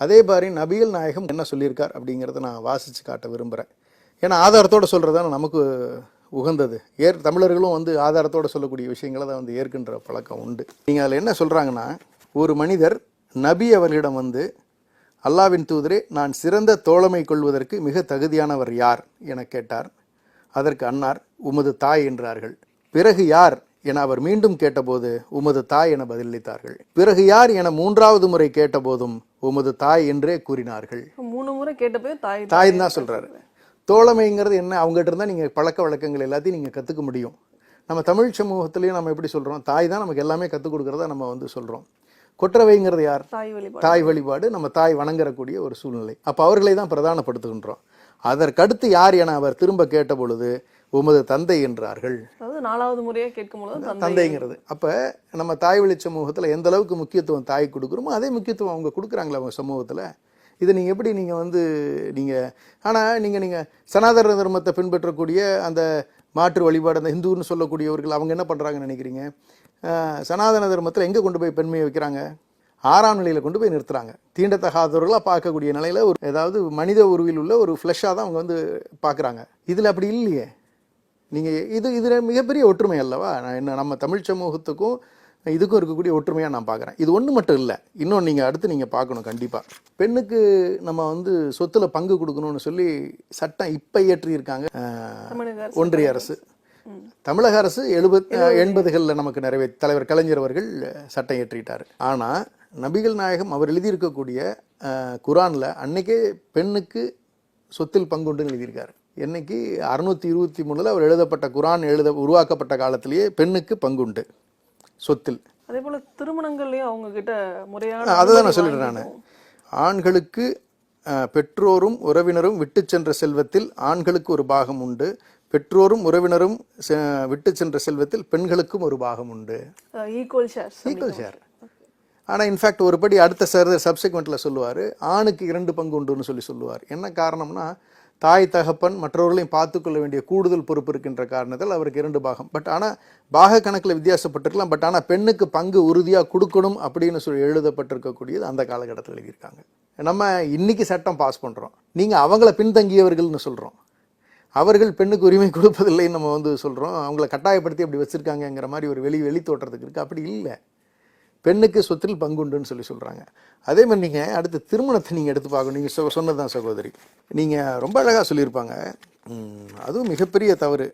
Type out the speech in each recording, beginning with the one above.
அதே மாதிரி நபிகள் நாயகம் என்ன சொல்லியிருக்கார் அப்படிங்கிறத நான் வாசித்து காட்ட விரும்புகிறேன் ஏன்னா ஆதாரத்தோடு சொல்கிறது நமக்கு உகந்தது. ஏற் தமிழர்களும் வந்து ஆதாரத்தோடு சொல்லக்கூடிய விஷயங்களை தான் வந்து ஏற்கின்ற பழக்கம் உண்டு. நீங்கள் அதில் என்ன சொல்கிறாங்கன்னா ஒரு மனிதர் நபி அவர்களிடம் வந்து அல்லாவின் தூதரே நான் சிறந்த தோழமை கொள்வதற்கு மிக தகுதியானவர் யார்? என கேட்டார். அதற்கு அன்னார் உமது தாய் என்றார்கள். பிறகு யார் என அவர் மீண்டும் கேட்டபோது உமது தாய் என பதிலளித்தார்கள். பிறகு யார் என மூன்றாவது முறை கேட்டபோதும் உமது தாய் என்றே கூறினார்கள். மூணு முறை கேட்டப்போ தாய் தாய் தான் சொல்றாரு. தோழமைங்கிறது என்ன? அவங்ககிட்ட இருந்தால் நீங்கள் பழக்க வழக்கங்கள் எல்லாத்தையும் நீங்கள் கற்றுக்க முடியும். நம்ம தமிழ் சமூகத்திலையும் நம்ம எப்படி சொல்கிறோம் தாய் தான் நமக்கு எல்லாமே கற்றுக் கொடுக்குறதா நம்ம வந்து சொல்கிறோம் கொற்றவைங்கிறது யார்? தாய் வழிபாடு. தாய் வழிபாடு. நம்ம தாய் வணங்கக்கூடிய ஒரு சூழ்நிலை. அப்போ அவர்களை தான் பிரதானப்படுத்துகின்றோம். அதற்கடுத்து யார் என அவர் திரும்ப கேட்ட பொழுது உமது தந்தை என்றார்கள். நாலாவது முறையா கேட்கும் பொழுது தந்தை. தந்தைங்கிறது. அப்போ நம்ம தாய் வழி சமூகத்தில் எந்த அளவுக்கு முக்கியத்துவம் தாய் கொடுக்குறோமோ அதே முக்கியத்துவம் அவங்க கொடுக்குறாங்களா அவங்க சமூகத்தில். இதை நீங்கள் எப்படி நீங்கள் வந்து நீங்கள் ஆனால் நீங்கள் நீங்கள் சனாதன தர்மத்தை பின்பற்றக்கூடிய அந்த மாற்று வழிபாடு அந்த இந்துன்னு சொல்லக்கூடியவர்கள் அவங்க என்ன பண்ணுறாங்கன்னு நினைக்கிறீங்க? சனாதன தர்மத்தில் எங்கே கொண்டு போய் பெண்மையை வைக்கிறாங்க? ஆறாம் நிலையில் கொண்டு போய் நிறுத்துறாங்க. தீண்டத்தகாதவர்களாக பார்க்கக்கூடிய நிலையில் ஒரு ஏதாவது மனித உருவில் உள்ள ஒரு ஃப்ளஷாக தான் அவங்க வந்து பார்க்குறாங்க. இதில் அப்படி இல்லையே. நீங்கள் இது இதில் மிகப்பெரிய ஒற்றுமை அல்லவா? நான் என்ன நம்ம தமிழ் சமூகத்துக்கும் இதுக்கும் இருக்கக்கூடிய ஒற்றுமையாக நான் பார்க்குறேன். இது ஒன்று மட்டும் இல்லை. இன்னொன்று நீங்கள் அடுத்து நீங்கள் பார்க்கணும் கண்டிப்பாக பெண்ணுக்கு நம்ம வந்து சொத்துல பங்கு கொடுக்கணும்னு சொல்லி சட்டம் இப்போ இயற்றியிருக்காங்க ஒன்றிய அரசு. தமிழக அரசு எழுபத் எண்பதுகளில் நமக்கு நிறைவே தலைவர் கலைஞர் அவர்கள் சட்டம் இயற்றிட்டார். ஆனால் நபிகள் நாயகம் அவர் எழுதியிருக்கக்கூடிய குரான்ல அன்னைக்கே பெண்ணுக்கு சொத்தில் பங்குண்டுன்னு எழுதியிருக்காரு. என்னைக்கு அறுநூத்தி இருபத்தி மூணுல அவர் எழுதப்பட்ட குரான் எழுத உருவாக்கப்பட்ட காலத்திலேயே பெண்ணுக்கு பங்குண்டு சொத்தில். அதே போல திருமணங்கள்லயும் அவங்க கிட்ட முறையான அதை தான் நான் சொல்லிடுறேன் நான். ஆண்களுக்கு பெற்றோரும் உறவினரும் விட்டு சென்ற செல்வத்தில் ஆண்களுக்கு ஒரு பாகம் உண்டு. பெற்றோரும் உறவினரும் விட்டு சென்ற செல்வத்தில் பெண்களுக்கும் ஒரு பாகம் உண்டு. ஈக்குவல் ஷேர்ஸ் ஈக்குவல் ஷேர் ஆனால் இன்ஃபேக்ட் ஒரு படி அடுத்த சர் சப்சிக்வெண்ட்டில் சொல்லுவார் ஆணுக்கு இரண்டு பங்கு உண்டுன்னு சொல்லி சொல்லுவார். என்ன காரணம்னா தாய் தகப்பன் மற்றவர்களையும் பார்த்துக்கொள்ள வேண்டிய கூடுதல் பொறுப்பு இருக்கின்ற காரணத்தில் அவருக்கு இரண்டு பாகம். பட் ஆனால் பாக கணக்கில் வித்தியாசப்பட்டிருக்கலாம். பட் ஆனால் பெண்ணுக்கு பங்கு உறுதியாக கொடுக்கணும் அப்படின்னு சொல்லி எழுதப்பட்டிருக்கக்கூடியது அந்த காலகட்டத்தில் எழுதியிருக்காங்க. நம்ம இன்னைக்கு சட்டம் பாஸ் பண்ணுறோம் நீங்கள் அவங்கள பின்தங்கியவர்கள்னு சொல்கிறோம் அவர்கள் பெண்ணுக்கு உரிமை கொடுப்பதில்லைன்னு நம்ம வந்து சொல்கிறோம் அவங்கள கட்டாயப்படுத்தி அப்படி வச்சுருக்காங்கங்கிற மாதிரி ஒரு வெளி வெளி தோற்றத்துக்கு இருக்குது அப்படி இல்லை. பெண்ணுக்கு சொத்தில் பங்குண்டுன்னு சொல்லி சொல்கிறாங்க அதே மாதிரி நீங்கள் அடுத்து திருமணத்தை நீங்கள் எடுத்து பார்க்கணும். நீங்கள் சொ சொன்னதுதான் சகோதரி. நீங்கள் ரொம்ப அழகாக சொல்லியிருப்பாங்க. அதுவும் மிகப்பெரிய தவறு.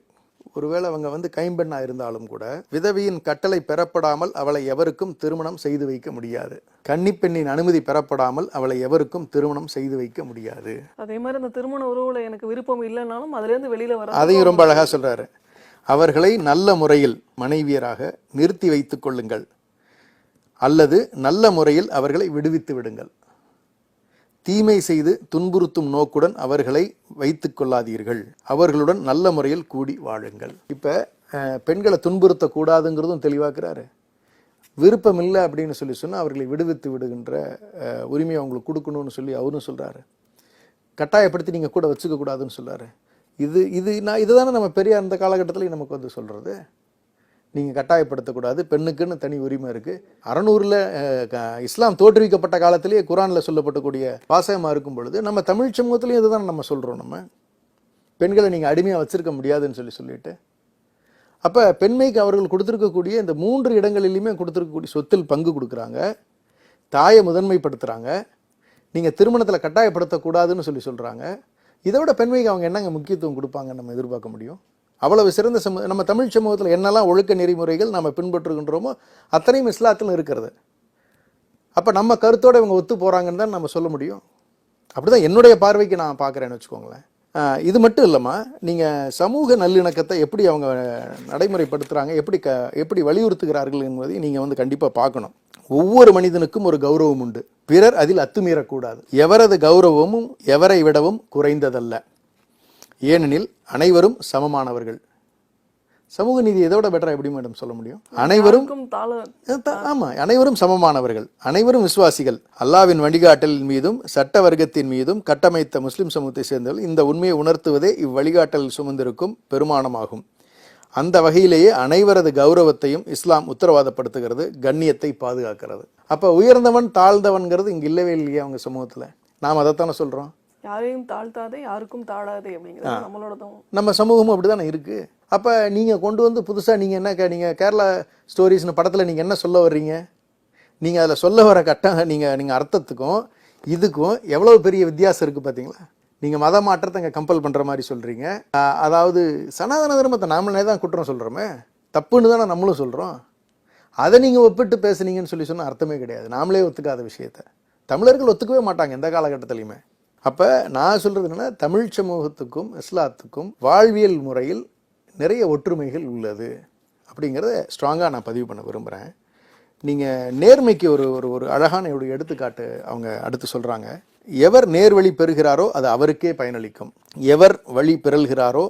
ஒருவேளை அவங்க வந்து கைம்பெண்ணாக இருந்தாலும் கூட விதவியின் கட்டளை பெறப்படாமல் அவளை எவருக்கும் திருமணம் செய்து வைக்க முடியாது. கன்னிப்பெண்ணின் அனுமதி பெறப்படாமல் அவளை எவருக்கும் திருமணம் செய்து வைக்க முடியாது. அதே மாதிரி அந்த திருமண உறவுல எனக்கு விருப்பம் இல்லைனாலும் அதுல இருந்து வெளியில வர அதையும் ரொம்ப அழகாக சொல்றாரு. அவர்களை நல்ல முறையில் மனைவியராக நிறுத்தி வைத்துக் கொள்ளுங்கள். அல்லது நல்ல முறையில் அவர்களை விடுவித்து விடுங்கள். தீமை செய்து துன்புறுத்தும் நோக்குடன் அவர்களை வைத்து கொள்ளாதீர்கள். அவர்களுடன் நல்ல முறையில் கூடி வாழுங்கள். இப்போ பெண்களை துன்புறுத்தக்கூடாதுங்கிறதும் தெளிவாக்குறாரு. விருப்பம் இல்லை அப்படின்னு சொல்லி சொன்னால் அவர்களை விடுவித்து விடுகின்ற உரிமையை அவங்களுக்கு கொடுக்கணும்னு சொல்லி அவரும் சொல்கிறாரு கட்டாயப்படுத்தி நீங்கள் கூட வச்சுக்க கூடாதுன்னு இது இது நான் இதுதானே நம்ம பெரியார் அந்த காலகட்டத்தில் நமக்கு வந்து சொல்கிறது நீங்கள் கட்டாயப்படுத்தக்கூடாது. பெண்ணுக்குன்னு தனி உரிமை இருக்குது அறநூறில் இஸ்லாம் தோற்றுவிக்கப்பட்ட காலத்திலேயே குரானில் சொல்லப்படக்கூடிய வாசகமாக இருக்கும் பொழுது நம்ம தமிழ் சமூகத்திலையும் இதுதான் நம்ம சொல்கிறோம் நம்ம. பெண்களை நீங்கள் அடிமையாக வச்சுருக்க முடியாதுன்னு சொல்லி சொல்லிட்டு. அப்போ பெண்மைக்கு அவர்கள் கொடுத்துருக்கக்கூடிய இந்த மூன்று இடங்களிலுமே கொடுத்துருக்கக்கூடிய சொத்தில் பங்கு கொடுக்குறாங்க. தாயை முதன்மைப்படுத்துகிறாங்க நீங்கள் திருமணத்தில் கட்டாயப்படுத்தக்கூடாதுன்னு சொல்லி சொல்கிறாங்க இதை விட பெண்மைக்கு அவங்க என்னங்க முக்கியத்துவம் கொடுப்பாங்கன்னு நம்ம எதிர்பார்க்க முடியும்? அவ்வளவு சிறந்த சமூக நம்ம தமிழ் சமூகத்தில் என்னெல்லாம் ஒழுக்க நெறிமுறைகள் நம்ம பின்பற்றுகின்றோமோ அத்தனையும் இஸ்லாத்தில் இருக்கிறது. அப்போ நம்ம கருத்தோடு இவங்க ஒத்து போகிறாங்கன்னு தான் நம்ம சொல்ல முடியும். அப்படிதான் என்னுடைய பார்வைக்கு நான் பார்க்குறேன்னு வச்சுக்கோங்களேன். இது மட்டும் இல்லாமல் நீங்கள் சமூக நல்லிணக்கத்தை எப்படி அவங்க நடைமுறைப்படுத்துகிறாங்க எப்படி க எப்படி வலியுறுத்துகிறார்கள் என்பதை நீங்கள் வந்து கண்டிப்பாக பார்க்கணும். ஒவ்வொரு மனிதனுக்கும் ஒரு கௌரவம் உண்டு. பிறர் அதில் அத்துமீறக்கூடாது. எவரது கௌரவமும் எவரை விடவும் குறைந்ததல்ல. ஏனெனில் அனைவரும் சமமானவர்கள். சமூக நீதி இதோட பெட்டரா எப்படி மேடம் சொல்ல முடியும்? அனைவரும் ஆமா அனைவரும் சமமானவர்கள். அனைவரும் விசுவாசிகள். அல்லாவின் வழிகாட்டலின் மீதும் சட்ட வர்க்கத்தின் மீதும் கட்டமைத்த முஸ்லிம் சமூகத்தை சேர்ந்தவர்கள் இந்த உண்மையை உணர்த்துவதே இவ்வழிகாட்டலில் சுமந்திருக்கும் பெருமானமாகும். அந்த வகையிலேயே அனைவரது கௌரவத்தையும் இஸ்லாம் உத்தரவாதப்படுத்துகிறது கண்ணியத்தை பாதுகாக்கிறது. அப்ப உயர்ந்தவன் தாழ்ந்தவன்கிறது இங்க இல்லவே இல்லையே அவங்க சமூகத்துல. நாம் அதைத்தானே சொல்றோம். யாரையும் தாழ்த்தாதே யாருக்கும் தாழாதே அப்படிங்கிறது நம்மளோட தான் நம்ம சமூகமும் அப்படிதானே இருக்கு. அப்ப நீங்க கொண்டு வந்து புதுசா நீங்க என்ன கே- நீங்க கேரளா ஸ்டோரிஸ்னு படத்துல நீங்க என்ன சொல்ல வர்றீங்க? நீங்க அதுல சொல்ல வர கட்டம் நீங்க நீங்க அர்த்தத்துக்கும் இதுக்கும் எவ்வளவு பெரிய வித்தியாசம் இருக்கு பாத்தீங்களா? நீங்க மத மாற்றத்தை இங்க கம்பல் பண்ற மாதிரி சொல்றீங்க. ஆஹ் அதாவது சனாதன தர்மத்தை நாமளே தான் குற்றம் சொல்றோமே. தப்புன்னு தானே நம்மளும் சொல்றோம். அதை நீங்க ஒப்பிட்டு பேசுனீங்கன்னு சொல்லி சொன்னா அர்த்தமே கிடையாது. நாமளே ஒத்துக்காத விஷயத்த. தமிழர்கள் ஒத்துக்கவே மாட்டாங்க எந்த காலகட்டத்திலையுமே. அப்போ நான் சொல்கிறது என்னென்னா தமிழ் சமூகத்துக்கும் இஸ்லாத்துக்கும் வாழ்வியல் முறையில் நிறைய ஒற்றுமைகள் உள்ளது. அப்படிங்கிறத ஸ்ட்ராங்காக நான் பதிவு பண்ண விரும்புகிறேன் நீங்கள் நேர்மைக்கு ஒரு ஒரு ஒரு அழகான ஒரு எடுத்துக்காட்டு அவங்க அடுத்து சொல்கிறாங்க எவர் நேர்வழி பெறுகிறாரோ அது அவருக்கே பயனளிக்கும். எவர் வழி பிறல்கிறாரோ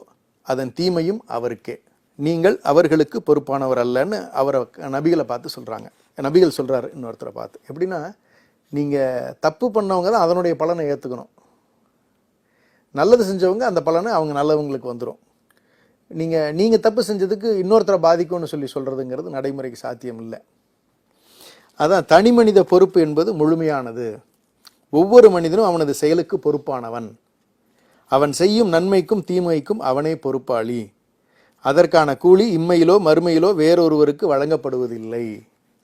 அதன் தீமையும் அவருக்கே. நீங்கள் அவர்களுக்கு பொறுப்பானவர் அல்லன்னு அவரை நபிகளை பார்த்து சொல்கிறாங்க நபிகள் சொல்கிறாரு இன்னொருத்தரை பார்த்து. எப்படின்னா நீங்கள் தப்பு பண்ணவங்க தான் அதனுடைய பலனை ஏற்றுக்கணும் நல்லது செஞ்சவங்க அந்த பலனை அவங்க நல்லவங்களுக்கு வந்துடும் நீங்கள் நீங்கள் தப்பு செஞ்சதுக்கு இன்னொருத்தரை பாதிக்கும்னு சொல்லி சொல்கிறதுங்கிறது நடைமுறைக்கு சாத்தியம் இல்லை அதான் தனி மனித பொறுப்பு என்பது முழுமையானது. ஒவ்வொரு மனிதனும் அவனது செயலுக்கு பொறுப்பானவன். அவன் செய்யும் நன்மைக்கும் தீமைக்கும் அவனே பொறுப்பாளி. அதற்கான கூலி இம்மையிலோ மறுமையிலோ வேறொருவருக்கு வழங்கப்படுவதில்லை.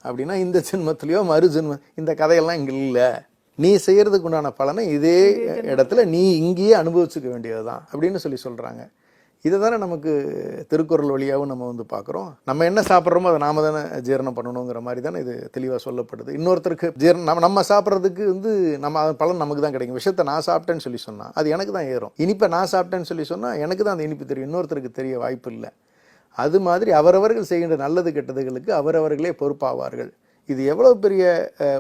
அப்படின்னா இந்த ஜென்மத்திலேயோ மறு ஜென்ம இந்த கதையெல்லாம் இங்கே இல்லை. நீ செய்யறதுக்கு உண்டான பலனை இதே இடத்துல நீ இங்கேயே அனுபவிச்சுக்க வேண்டியதுதான் அப்படின்னு சொல்லி சொல்றாங்க. இதை தானே நமக்கு திருக்குறள் வழியாகவும் நம்ம வந்து பார்க்குறோம். நம்ம என்ன சாப்பிட்றோமோ அதை நாம தானே ஜீரணம் பண்ணணுங்கிற மாதிரி தானே இது தெளிவாக சொல்லப்படுது. இன்னொருத்தருக்கு ஜீரணம் நம்ம நம்ம சாப்பிட்றதுக்கு வந்து நம்ம அது பலன் நமக்கு தான் கிடைக்கும். விஷயத்தை நான் சாப்பிட்டேன்னு சொல்லி சொன்னால் அது எனக்கு தான் ஏறும். இனிப்பை நான் சாப்பிட்டேன்னு சொல்லி சொன்னால் எனக்கு தான் அந்த இனிப்பு தெரியும். இன்னொருத்தருக்கு தெரிய வாய்ப்பு இல்லை. அது மாதிரி அவரவர்கள் செய்கின்ற நல்லது கெட்டதுகளுக்கு அவரவர்களே பொறுப்பாவார்கள். இது எவ்வளவு பெரிய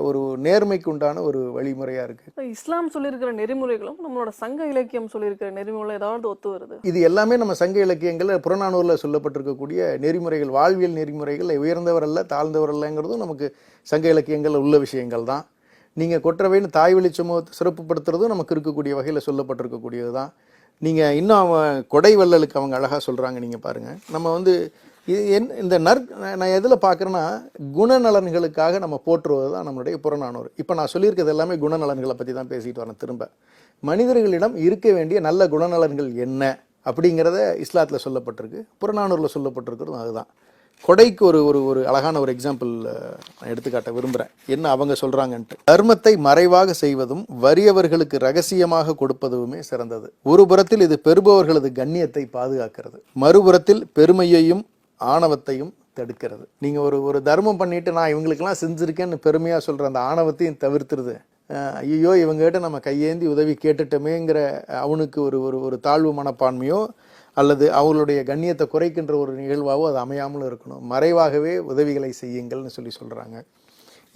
ஒரு நேர்மைக்கு உண்டான ஒரு வழிமுறையா இருக்கு? இப்ப இஸ்லாம் சொல்லியிருக்கிற நெறிமுறைகளும் நம்மளோட சங்க இலக்கியம் சொல்லியிருக்கிற நெறிமுறை ஏதாவது ஒத்து வருது? இது எல்லாமே நம்ம சங்க இலக்கியங்கள்ல புறநானூர்ல சொல்லப்பட்டிருக்கக்கூடிய நெறிமுறைகள் வாழ்வியல் நெறிமுறைகள் உயர்ந்தவர் அல்ல தாழ்ந்தவர் அல்லங்கிறதும் நமக்கு சங்க இலக்கியங்கள்ல உள்ள விஷயங்கள் தான். நீங்க கொற்றவைன்னு தாய் வழி சமூகத்தை சிறப்புப்படுத்துறதும் நமக்கு இருக்கக்கூடிய வகையில சொல்லப்பட்டிருக்கக்கூடியது தான் நீங்க இன்னும் அவன் கொடை வள்ளலுக்கு அவங்க அழகா சொல்றாங்க நீங்க பாருங்க. நம்ம வந்து இது என் இந்த நற் நான் எதில் பார்க்குறேன்னா குணநலன்களுக்காக நம்ம போற்றுவது தான் நம்மளுடைய புறநானூறு. இப்போ நான் சொல்லியிருக்கிறது எல்லாமே குணநலன்களை பற்றி தான் பேசிட்டு வரேன் திரும்ப. மனிதர்களிடம் இருக்க வேண்டிய நல்ல குணநலன்கள் என்ன அப்படிங்கிறத இஸ்லாத்தில் சொல்லப்பட்டிருக்கு புறநானூரில் சொல்லப்பட்டிருக்கிறதும் அதுதான். கொடைக்கு ஒரு ஒரு ஒரு அழகான ஒரு எக்ஸாம்பிள் நான் எடுத்துக்காட்ட விரும்புகிறேன் என்ன அவங்க சொல்கிறாங்கன்ட்டு தர்மத்தை மறைவாக செய்வதும் வறியவர்களுக்கு ரகசியமாக கொடுப்பதுமே சிறந்தது. ஒரு புறத்தில் இது பெறுபவர்களது கண்ணியத்தை பாதுகாக்கிறது. மறுபுறத்தில் பெருமையையும் ஆணவத்தையும் தடுக்கிறது. நீங்கள் ஒரு ஒரு தர்மம் பண்ணிட்டு நான் இவங்களுக்கெல்லாம் செஞ்சுருக்கேன்னு பெருமையாக சொல்கிற அந்த ஆணவத்தையும் தவிர்த்துருது. ஐயோ இவங்ககிட்ட நம்ம கையேந்தி உதவி கேட்டுட்டோமேங்கிற அவனுக்கு ஒரு ஒரு ஒரு தாழ்வு மனப்பான்மையோ அல்லது அவர்களுடைய கண்ணியத்தை குறைக்கின்ற ஒரு நிகழ்வாகவோ அது அமையாமலும் இருக்கணும். மறைவாகவே உதவிகளை செய்யுங்கள்னு சொல்லி சொல்கிறாங்க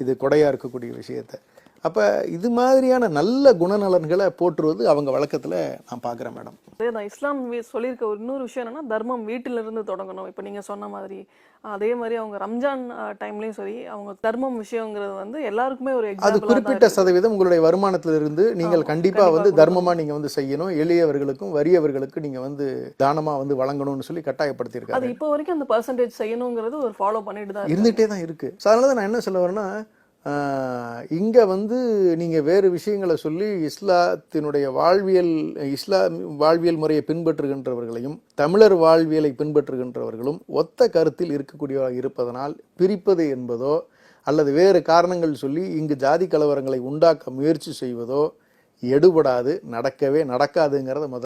இது கொடையாக இருக்கக்கூடிய விஷயத்த. அப்ப இது மாதிரியான நல்ல குணநலன்களை போற்றுவது அவங்க வழக்கத்துல நான் பார்க்குறேன் மேடம். அதே தான் இஸ்லாம் சொல்லியிருக்க ஒரு இன்னொரு விஷயம் என்னன்னா தர்மம் வீட்டில இருந்து தொடங்கணும். இப்போ நீங்க சொன்ன மாதிரி அதே மாதிரி அவங்க ரம்ஜான் டைம்லயும் சரி அவங்க தர்மம் விஷயங்கிறது வந்து எல்லாருக்குமே ஒரு அது குறிப்பிட்ட சதவீதம் உங்களுடைய வருமானத்திலிருந்து நீங்கள் ஆமா, கண்டிப்பா கண்டிப்பா வந்து கொடுக்கணும். தர்மமா நீங்க வந்து செய்யணும். எளியவர்களுக்கும் வறியவர்களுக்கு நீங்க வந்து தானமா வந்து வழங்கணும்னு சொல்லி அது கட்டாயப்படுத்தியிருக்காரு இப்போ வரைக்கும் அந்த பர்சன்டேஜ் செய்யணுங்கிறது ஒரு ஃபாலோ பண்ணிட்டு தான். இருந்துகிட்டே தான் இருக்கு. So, அதனால தான் நான் என்ன சொல்ல வரேன்னா இங்கே வந்து நீங்கள் வேறு விஷயங்களை சொல்லி இஸ்லாத்தினுடைய வாழ்வியல் இஸ்லாம் வாழ்வியல் முறையை பின்பற்றுகின்றவர்களையும் தமிழர் வாழ்வியலை பின்பற்றுகின்றவர்களும் ஒத்த கருத்தில் இருக்கக்கூடியவராக இருப்பதனால் பிரிப்பது என்பதோ அல்லது வேறு காரணங்கள் சொல்லி இங்கு ஜாதி கலவரங்களை உண்டாக்க முயற்சி செய்வதோ எடுபடாது நடக்கவே நடக்காதுங்கிறத முதல்